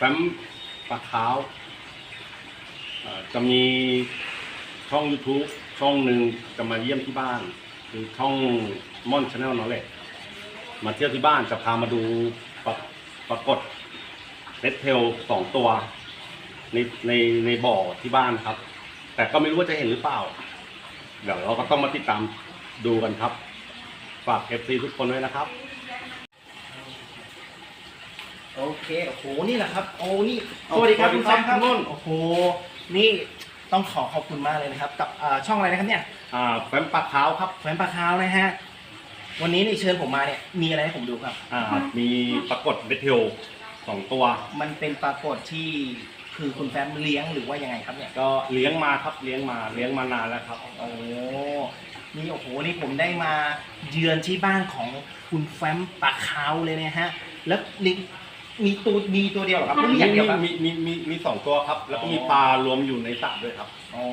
แฟ้มปลาขาวจะมีช่อง YouTube ช่องหนึ่งจะมาเยี่ยมที่บ้าน คือช่องม่อนชาแนลนอเลจมาเที่ยวที่บ้านจะพามาดูปรากปรากฏเลดเทลสองตัว ในในในบ่อที่บ้านครับ แต่ก็ไม่รู้ว่าจะเห็นหรือเปล่า เดี๋ยวเราก็ต้องมาติดตามดูกันครับ ฝากเอฟซีทุกคนด้วยนะครับ โอเค โอ้โห นี่แหละครับ โอ้ นี่เอาสวัสดีครับสวัสดีคุณครัแซบมครับคุณนุ่นโอ้โห นี่ต้องขอขอบคุณมากเลยนะครับ กับอ่าช่องอะไรนะครับเนี่ยอ่าแฟ้มปลาขาวครับ แฟนปลาคาวนะฮะ วันนี้นี่เชิญผมมาเนี่ย มีอะไรให้ผมดูครับ อ่ามีปรากฏเลดเทลสองตัว มันเป็นปรากฏที่คือคุณแฟมเลี้ยงหรือว่ายังไงครับเนี่ย ก็เลี้ยงมาครับเลี้ยงมาเลี้ยงมานานแล้วครับโอ้ นี่โอ้โห นี่ผมได้มาเยือนที่บ้านของคุณแฟมปลาคาวเลยนะฮะ แล้วนี่ มีตัวมีตัวเดียวเหรอครับหรือมีอย่างเดียวครับมีมีมีมีสองตัวครับ แล้วก็มีปลารวมอยู่ในสระด้วยครับอ๋อ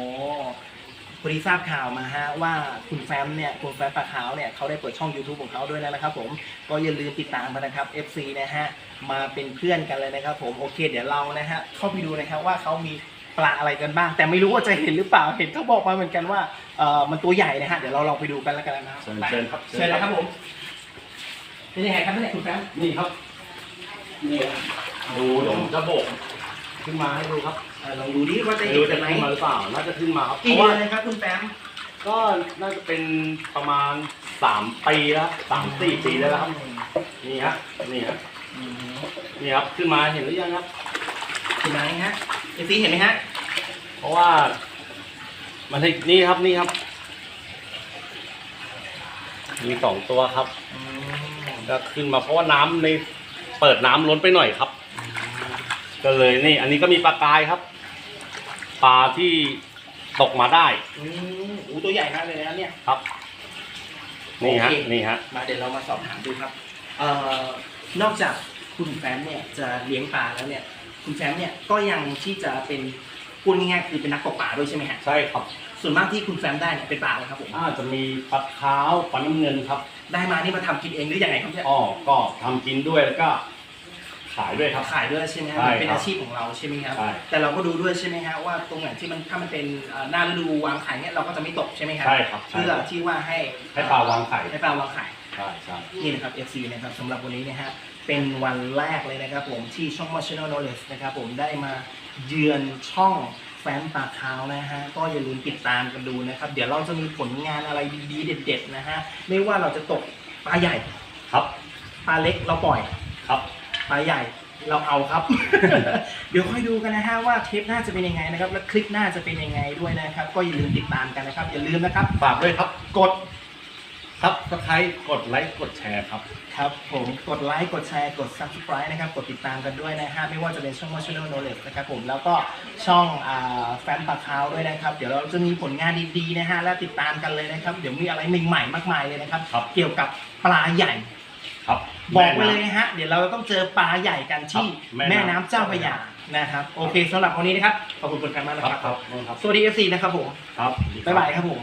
พอดีทราบข่าวมาฮะว่าคุณแฟมเนี่ยคุณแฟมปลาขาวเนี่ยเขาได้เปิดช่อง YouTube ของเขาด้วยแล้วนะครับ ผมก็อย่าลืมติดตามกันนะครับ FC นะฮะมาเป็นเพื่อนกันเลยนะครับผมโอเค เดี๋ยวเรานะฮะเข้าไปดูนะครับว่าเขามีปลาอะไรกันบ้าง แต่ไม่รู้ว่าจะเห็นหรือเปล่าเห็นเขาบอกมาเหมือนกันว่าเออมันตัวใหญ่นะฮะเดี๋ยวเราลองไปดูกันแล้วกันนะครับเชิญไปเชิญครับเชิญแล้วครับผมเป็นยังไงครับเนี่ยคุณแฟมนี่ครับ นี่ดูเดี๋ยวผมจะโบกขึ้นมาให้ดูครับเอ่อลองดูดิว่าจะไม่เห็รู้นจะไหมขึ้นมาหรือเปล่า น่าจะขึ้นมาครับ เพกี่ราะเดืว่าอนเลยครับคุณแฟมก็น่าจะเป็นประมาณสามปีแล้วสามสี่ปีแล้วครับ นี่ฮะ นี่ฮะ อืมนี่ครับ ขึ้นมาเห็นหรือยังครับ เห็นไหมฮะเอฟซีเห็นไหมฮะเพราะว่ามันให้นี่ครับ นี่ครับ มีสองตัวครับ อืมก็ขึ้นมาเพราะว่าน้ำในเปิดน้ำล้นไปหน่อยครับ ก็เลยนี่ อันนี้ก็มีปลากายครับ ปลาที่ตกมาได้ อืมโอ้ตัวใหญ่มากเลยนะเนี่ย ครับ นี่ฮะ โอเค นี่ฮะ มาเดี๋ยวเรามาสอบถามดูครับเอ่อนอกจากคุณแฟมเนี่ยจะเลี้ยงปลาแล้วเนี่ย คุณแฟมเนี่ยก็ยังที่จะเป็นพูดง่ายๆคือเป็นนักตกปลาด้วยใช่ไหมฮะใช่ครับส่วนมากที่คุณแฟมได้เนี่ยเป็นปลาอะไรครับผมอาจะมีปลาขาวปลาน้ำเงินครับ ได้มานี่มาทำกินเองหรือยังไงครับเนี่ยอ๋อก็ทำกินด้วยแล้วก็ ขายด้วยครับ ขายด้วยใช่ไหมฮะใช่มันเป็นครับอาชีพของเราใช่ไหมครับ ใช่ แต่เราก็ดูด้วยใช่ไหมฮะว่าตรงไหนที่มันถ้ามันเป็นเอ่อหน้าฤดูวางไข่เนี่ยเราก็จะไม่ตกใช่ไหมครับ ใช่ครับใช่ เพื่อที่ว่าให้ให้ปลาวางไข่ ให้ปลาวางไข่ ใช่ใช่ นี่นะครับ FC นะครับสำหรับวันนี้นะฮะเป็นวันแรกเลยนะครับผมที่ช่อง National Knowledge นะครับผมได้มาเยือนช่องแฟนปากขาวนะฮะก็อย่าลืมติดตามกันดูนะครับ เดี๋ยวเราจะมีผลงานอะไรดีๆ เด็ด ๆ นะฮะไม่ว่าเราจะตกปลาใหญ่ครับ ปลาเล็กเราปล่อยครับ ปลาใหญ่เราเอาครับ เดี๋ยวค่อยดูกันนะฮะว่าเทปหน้าจะเป็นยังไงนะครับ และคลิปหน้าจะเป็นยังไงด้วยนะครับ ก็อย่าลืมติดตามกันนะครับ อย่าลืมนะครับฝากด้วยครับ กดครับสไครต์กดไลค์กดแชร์ครับ ครับผมกดไลค์กดแชร์กด subscribe นะครับ กดติดตามกันด้วยนะฮะไม่ว่าจะเป็นช่อง National Knowledge นะครับผมแล้วก็ช่องอ่าแฟนปากคาวด้วยนะครับ เดี๋ยวเราจะมีผลงานดีๆนะฮะและติดตามกันเลยนะครับ เดี๋ยวมีอะไรใหม่ๆมากมายเลยนะครับครับเกี่ยวกับปลาใหญ่ ครับบอกไว้แม่เลยน้ำนะฮะ เดี๋ยวเราต้องเจอปลาใหญ่กันที่ครับแม่แม่น้ำน้ำเจ้าพระยานะครับ โอเคสำหรับวันนี้นะครับ ขอบคุณคุณแฟนมากนะคครัรับบครับครับ สวัสดี FC นะครับผม ครับ บ๊ายบายครับผม